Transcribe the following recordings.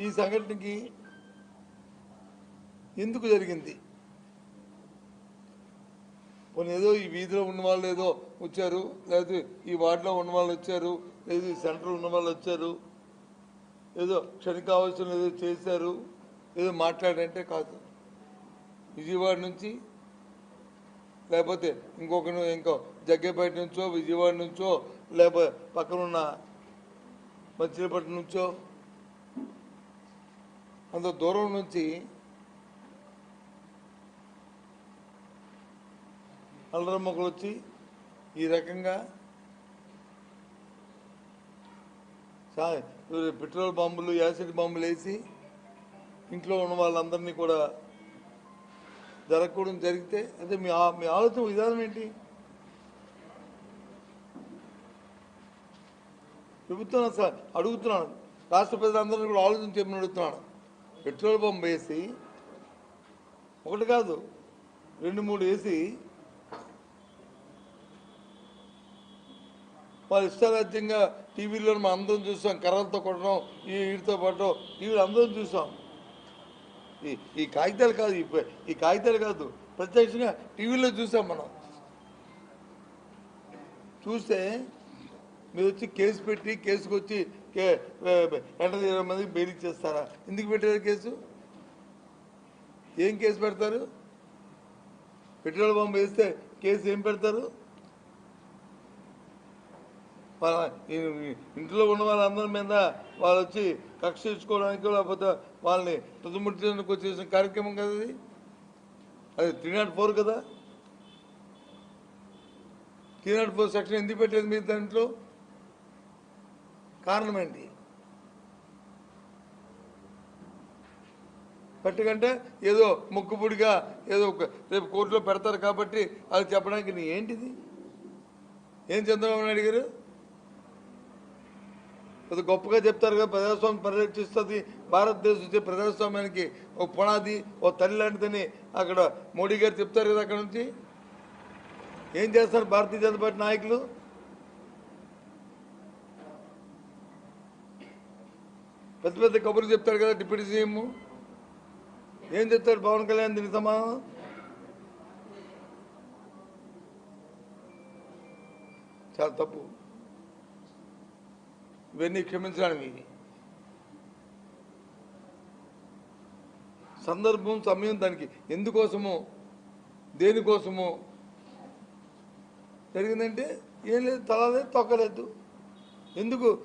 ఈ సంఘటనకి ఎందుకు జరిగింది? పోనీ ఏదో ఈ వీధిలో ఉన్న వాళ్ళు ఏదో వచ్చారు లేకపోతే ఈ వార్డులో ఉన్న వాళ్ళు వచ్చారు లేదు ఈ ఉన్న వాళ్ళు వచ్చారు ఏదో క్షణికావసరం ఏదో చేశారు ఏదో మాట్లాడంటే కాదు. విజయవాడ నుంచి లేకపోతే ఇంకొక ఇంకో జగ్గేపేట నుంచో విజయవాడ నుంచో లేకపోతే పక్కనున్న మచిలీపట్నం నుంచో అంత దూరం నుంచి అల్లరి మొక్కలు వచ్చి ఈ రకంగా పెట్రోల్ బాంబులు యాసిడ్ బాంబులు వేసి ఇంట్లో ఉన్న వాళ్ళందరినీ కూడా జరగకూడదు జరిగితే అంటే మీ మీ ఆలోచన విధానం ఏంటి? ప్రభుత్వం సార్ అడుగుతున్నాను. రాష్ట్ర ప్రజలందరినీ కూడా ఆలోచన చెప్పిన అడుగుతున్నాను. పెట్రోల్ పంప్ వేసి ఒకటి కాదు రెండు మూడు వేసి వాళ్ళు ఇష్టారాజ్యంగా టీవీలో మనం అందరం చూసాం కర్రలతో కొట్టడం ఈ వీటితో పట్టడం టీవీలో అందరం చూసాం. ఈ ఈ కాగితాలు కాదు ఈ కాగితాలు కాదు ప్రత్యక్షంగా టీవీలో చూసాం మనం. చూస్తే మీరు వచ్చి కేసు పెట్టి కేసుకు వచ్చి కే ఎంటర్ ఇరవై మందికి బెయిల్ ఇచ్చేస్తారా? ఎందుకు పెట్టారు కేసు? ఏం కేసు పెడతారు? పెట్రోల్ బాంబు వేస్తే కేసు ఏం పెడతారు? వాళ్ళ ఇంట్లో ఉన్న వాళ్ళందరి మీద వాళ్ళు వచ్చి కక్ష తీర్చుకోవడానికి లేకపోతే వాళ్ళని ప్రతిముట్టించడానికి వచ్చేసిన కార్యక్రమం కదా అది? అది త్రీ నాట్ ఫోర్ కదా? త్రీ నాట్ ఫోర్ సెక్షన్ ఎందుకు పెట్టలేదు మీరు దాంట్లో? కారణం ఏంటి ఏదో ముక్కుపుడిగా ఏదో ఒక- రేపు కోర్టులో పెడతారు కాబట్టి అది చెప్పడానికి నీ ఏంటిది? ఏం చంద్రబాబు నాయుడు గారు? అది గొప్పగా చెప్తారు కదా ప్రజాస్వామ్యం పరిరక్షిస్తుంది భారతదేశం వచ్చే ప్రజాస్వామ్యానికి ఒక పునాది ఓ తల్లి లాంటిదని అక్కడ మోడీ గారు చెప్తారు కదా అక్కడ నుంచి. ఏం చేస్తారు భారతీయ జనతా పార్టీ నాయకులు? పెద్ద పెద్ద కబుర్లు చెప్తారు కదా డిప్యూటీ సీఎం. ఏం చెప్తాడు పవన్ కళ్యాణ్ దీనికి సమాధానం చాలా తప్పు. ఇవన్నీ క్షమించడానికి. సందర్భం సమయం దానికి. ఎందుకోసమో దేనికోసమో. జరిగిందంటే ఏం లేదు తలలేదు తొక్కలేదు. ఎందుకు?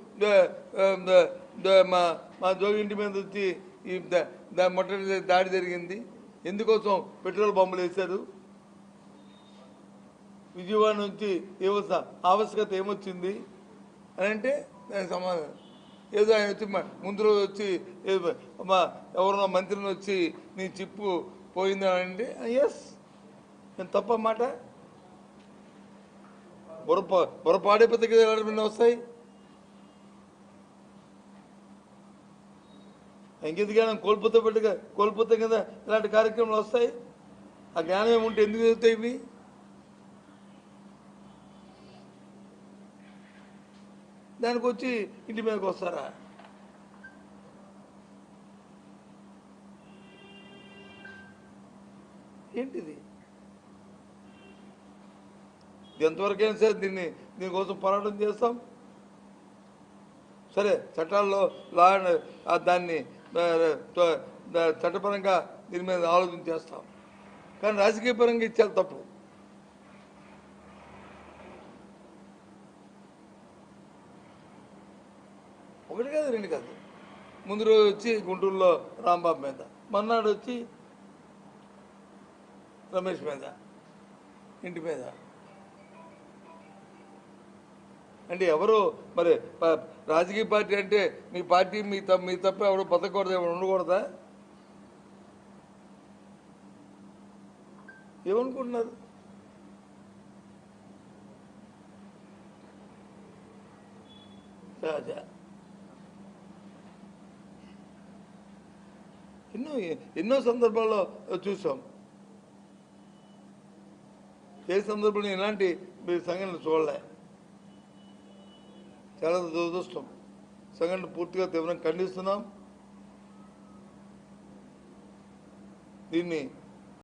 మా మా జోగి ఇంటి మీద వచ్చి ఈ ద- మొట్టమొదటి దాడి జరిగింది. ఎందుకోసం పెట్రోల్ బాంబులు వేశారు? విజయవాడ నుంచి ఏమో ఆవశ్యకత ఏమొచ్చింది? అని అంటే దానికి సమాధానం. ఏదో ఆయన వచ్చి ముందు రోజు వచ్చి మా ఎవరినో మంత్రిని వచ్చి నీ చిప్పు పోయిందని అంటే ఎస్ నేను తప్ప మాట. బుర్ర బుర్రపాడే పెద్ద కదా వస్తాయి? ఇంకెందుకు జ్ఞానం కోల్పోతే పెట్టక కోల్పోతే కదా ఇలాంటి కార్యక్రమాలు వస్తాయి? ఆ జ్ఞానం ఏముంటే ఎందుకు జరుగుతాయి ఇవి? దానికి వచ్చి ఇంటి మీదకి వస్తారా? ఏంటిది? ఎంతవరకైనా సరే దీన్ని దీనికోసం పోరాటం చేస్తాం. సరే చట్టాల్లో లా దాన్ని చట్టపరంగా దీని మీద ఆలోచన చేస్తాం. కానీ రాజకీయ పరంగా ఇచ్చేది తప్పు. ఒకటి కాదు రెండు కాదు. ముందు రోజు వచ్చి గుంటూరులో రాంబాబు మీద మర్నాడు వచ్చి రమేష్ మీద ఇంటి మీద. అంటే ఎవరు మరి రాజకీయ పార్టీ అంటే మీ పార్టీ మీ తప్ప మీ తప్ప ఎవరు బతకూడదు ఎవరు ఉండకూడదా? ఏమనుకుంటున్నారు? సహజ ఎన్నో ఎన్నో సందర్భాల్లో చూసాం. ఏ సందర్భంలో ఇలాంటి మీరు సంఘటనలు చూడలే. చాలా దురదృష్టం. సంఘటన పూర్తిగా తీవ్రంగా ఖండిస్తున్నాం. దీన్ని